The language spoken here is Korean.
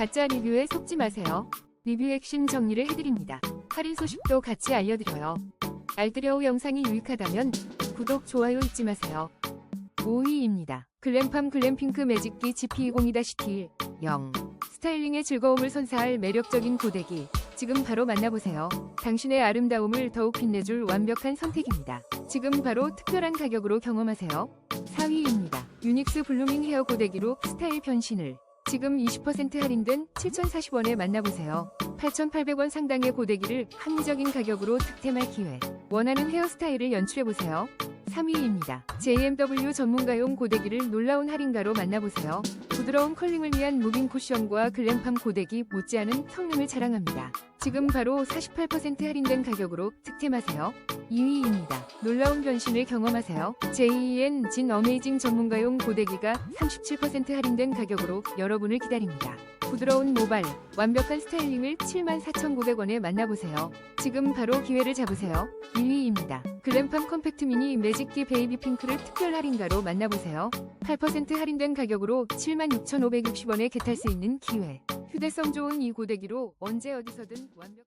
가짜 리뷰에 속지 마세요. 리뷰 핵심 정리를 해드립니다. 할인 소식도 같이 알려드려요. 알뜰여우 영상이 유익하다면 구독, 좋아요 잊지 마세요. 5위입니다. 글램팜 글램핑크 매직기 GP20-T 0 스타일링의 즐거움을 선사할 매력적인 고데기 지금 바로 만나보세요. 당신의 아름다움을 더욱 빛내줄 완벽한 선택입니다. 지금 바로 특별한 가격으로 경험하세요. 4위입니다. 유닉스 블루밍 헤어 고데기로 스타일 변신을 지금 20% 할인된 7,040원에 만나보세요. 8,800원 상당의 고데기를 합리적인 가격으로 득템할 기회. 원하는 헤어스타일을 연출해보세요. 3위입니다. JMW 전문가용 고데기를 놀라운 할인가로 만나보세요. 부드러운 컬링을 위한 무빙 쿠션과 글램팜 고데기 못지않은 성능을 자랑합니다. 지금 바로 48% 할인된 가격으로 득템하세요. 2위입니다. 놀라운 변신을 경험하세요. JEN 진 어메이징 전문가용 고데기가 37% 할인된 가격으로 여러분을 기다립니다. 부드러운 모발, 완벽한 스타일링을 74,900원에 만나보세요. 지금 바로 기회를 잡으세요. 1위입니다. 글램팜 컴팩트 미니 매직기 베이비 핑크를 특별 할인가로 만나보세요. 8% 할인된 가격으로 76,560원에 겟할 수 있는 기회. 휴대성 좋은 이 고데기로 언제 어디서든 완벽